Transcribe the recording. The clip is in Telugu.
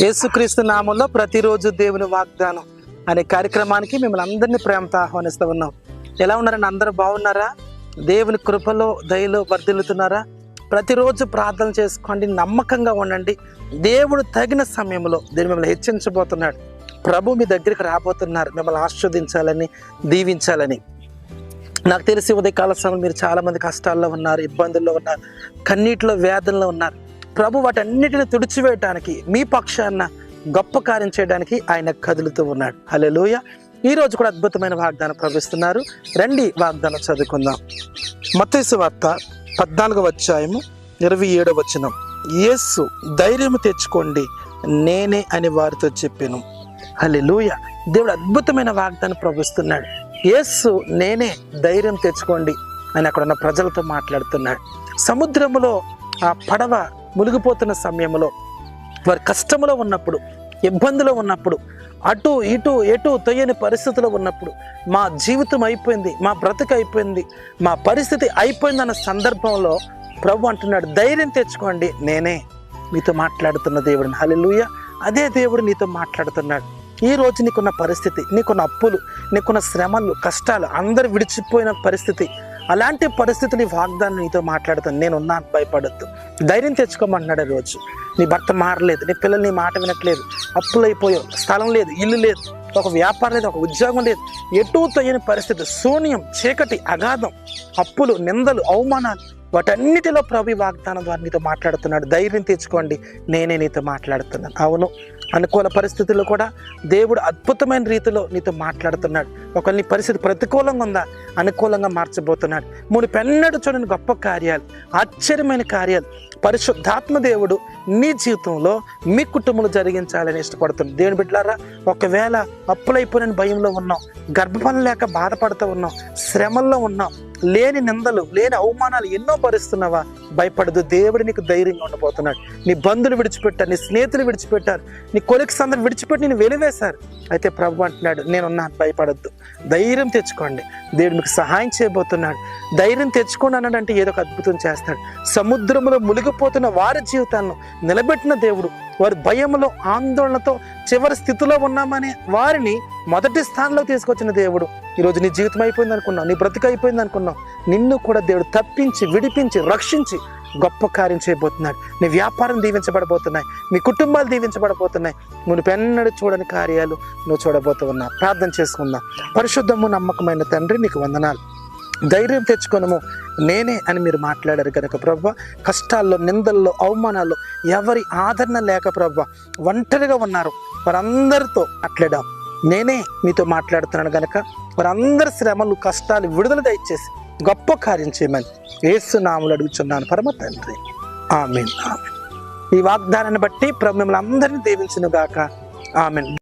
యేసుక్రీస్తు నామంలో ప్రతిరోజు దేవుని వాగ్దానం అనే కార్యక్రమానికి మిమ్మల్ని అందరినీ ప్రేమతో ఆహ్వానిస్తూ ఉన్నాం. ఎలా ఉన్నారని అందరూ బాగున్నారా? దేవుని కృపలో దయలో వర్ధిల్లుతున్నారా? ప్రతిరోజు ప్రార్థన చేసుకోండి నమ్మకంగా ఉండండి. దేవుడు తగిన సమయంలో దీన్ని మిమ్మల్ని హెచ్చించబోతున్నాడు. ప్రభు మీ దగ్గరికి రాబోతున్నారు. మిమ్మల్ని ఆస్వాదించాలని దీవించాలని. నాకు తెలిసి ఉదయకాల సమయంలో మీరు చాలామంది కష్టాల్లో ఉన్నారు ఇబ్బందుల్లో ఉన్నారు కన్నీటిలో వేదనలో ఉన్నారు. ప్రభు వాటన్నిటిని తుడిచివేయటానికి మీ పక్షాన గొప్ప కార్యం చేయడానికి ఆయన కదులుతూ ఉన్నాడు. హల్లెలూయా. ఈ రోజు కూడా అద్భుతమైన వాగ్దానం ప్రవేశిస్తున్నారు రండి వాగ్దానం చదువుకుందాం. మత్తయి వార్త పద్నాలుగవ అధ్యాయము ఇరవై ఏడవ వచనం. యేసు ధైర్యం తెచ్చుకోండి నేనే అని వారితో చెప్పాను. హల్లెలూయ. దేవుడు అద్భుతమైన వాగ్దానం ప్రవేశిస్తున్నాడు యేసు నేనే ధైర్యం తెచ్చుకోండి అని అక్కడ ఉన్న ప్రజలతో మాట్లాడుతున్నాడు. సముద్రములో ఆ పడవ మునిగిపోతున్న సమయంలో వారి కష్టములో ఉన్నప్పుడు ఇబ్బందిలో ఉన్నప్పుడు అటు ఇటు ఎటు తొయ్యని పరిస్థితిలో ఉన్నప్పుడు మా జీవితం అయిపోయింది మా బ్రతుకు అయిపోయింది మా పరిస్థితి అయిపోయిందన్న సందర్భంలో ప్రభు అంటున్నాడు ధైర్యం తెచ్చుకోండి నేనే మీతో మాట్లాడుతున్న దేవుడిని. హలెలుయ అదే దేవుడు నీతో మాట్లాడుతున్నాడు. ఈ రోజు నీకున్న పరిస్థితి నీకున్న అప్పులు నీకున్న శ్రమలు కష్టాలు అందరు విడిచిపోయిన పరిస్థితి అలాంటి పరిస్థితులు వాగ్దానం నీతో మాట్లాడుతుంది నేను ఉన్నాను భయపడద్దు. ధైర్యం తెచ్చుకోమంటున్నాడు రోజు. నీ భర్త మారలేదు నీ పిల్లలు నీ మాట వినట్లేదు. అప్పులు అయిపోయావు స్థలం లేదు ఇల్లు లేదు ఒక వ్యాపారం లేదు ఒక ఉద్యోగం లేదు. ఎటు తయ్యని పరిస్థితి శూన్యం చీకటి అగాధం అప్పులు నిందలు అవమానాలు. వాటన్నిటిలో ప్రభు వాగ్దానం ద్వారా నీతో మాట్లాడుతున్నాడు. ధైర్యం తెచ్చుకోండి. నేనే నీతో మాట్లాడుతున్నాను. అవును. అనుకూల పరిస్థితుల్లో కూడా దేవుడు అద్భుతమైన రీతిలో నీతో మాట్లాడుతున్నాడు. ఒకరిని పరిస్థితి ప్రతికూలంగా ఉందా? అనుకూలంగా మార్చబోతున్నాడు. మూడు పెన్నడు చూడని గొప్ప కార్యాలు ఆశ్చర్యమైన కార్యాలు. పరిశుద్ధాత్మ దేవుడు నీ జీవితంలో మీ కుటుంబంలో జరిగించాలని ఇష్టపడుతుంది దేవుని బిడ్డలారా ఒకవేళ అప్పులైపోయిన భయంలో ఉన్నాం గర్భఫలం లేక బాధపడుతూ ఉన్నాం శ్రమల్లో ఉన్నాం లేని నిందలు లేని అవమానాలు ఎన్నో భరిస్తున్నావా? భయపడదు. దేవుడు నీకు ధైర్యంగా ఉండబోతున్నాడు. నీ బంధువులు విడిచిపెట్టారు నీ స్నేహితులు విడిచిపెట్టారు నీ కొలిక్స్ అందరు విడిచిపెట్టి నేను వెలివేశారు. అయితే ప్రభు అంటున్నాడు నేనున్నాను భయపడద్దు. ధైర్యం తెచ్చుకోండి. దేవుడు మీకు సహాయం చేయబోతున్నాడు. ధైర్యం తెచ్చుకోండి అన్నాడంటే ఏదో ఒక అద్భుతం చేస్తాడు. సముద్రంలో మునిగిపోతున్న వారి జీవితాలను నిలబెట్టిన దేవుడు వారి భయంలో ఆందోళనతో చివరి స్థితిలో ఉన్నామనే వారిని మొదటి స్థానంలో తీసుకొచ్చిన దేవుడు. ఈరోజు నీ జీవితం అయిపోయింది అనుకున్నావు నీ బ్రతుకు అయిపోయింది అనుకున్నావు. నిన్ను కూడా దేవుడు తప్పించి విడిపించి రక్షించి గొప్ప కార్యం చేయబోతున్నాడు. నీ వ్యాపారం దీవించబడబోతున్నాయి నీ కుటుంబాలు దీవించబడబోతున్నాయి. నువ్వు పెన్నడు చూడని కార్యాలు నువ్వు చూడబోతూ ప్రార్థన చేసుకుందాం. పరిశుద్ధము నమ్మకమైన తండ్రి నీకు వందనాలు. ధైర్యం తెచ్చుకొనము. నేనే అని మీరు మాట్లాడారు కనుక ప్రభు కష్టాల్లో నిందల్లో అవమానాల్లో ఎవరి ఆదరణ లేక ప్రభ ఒంటరిగా ఉన్నారు. వారందరితో మాట్లాడాం నేనే మీతో మాట్లాడుతున్నాను కనుక వారందరి శ్రమలు కష్టాలు విడుదల దయచేసి గొప్ప కార్యం చేయమని ఏసు నాములు అడుగుచున్నాను. పరమ తండ్రి. ఆమెన్. ఆమెన్. ఈ వాగ్దానాన్ని బట్టి ప్రభు మిమ్మల్ని అందరినీ దీవించును గాక ఆమెన్.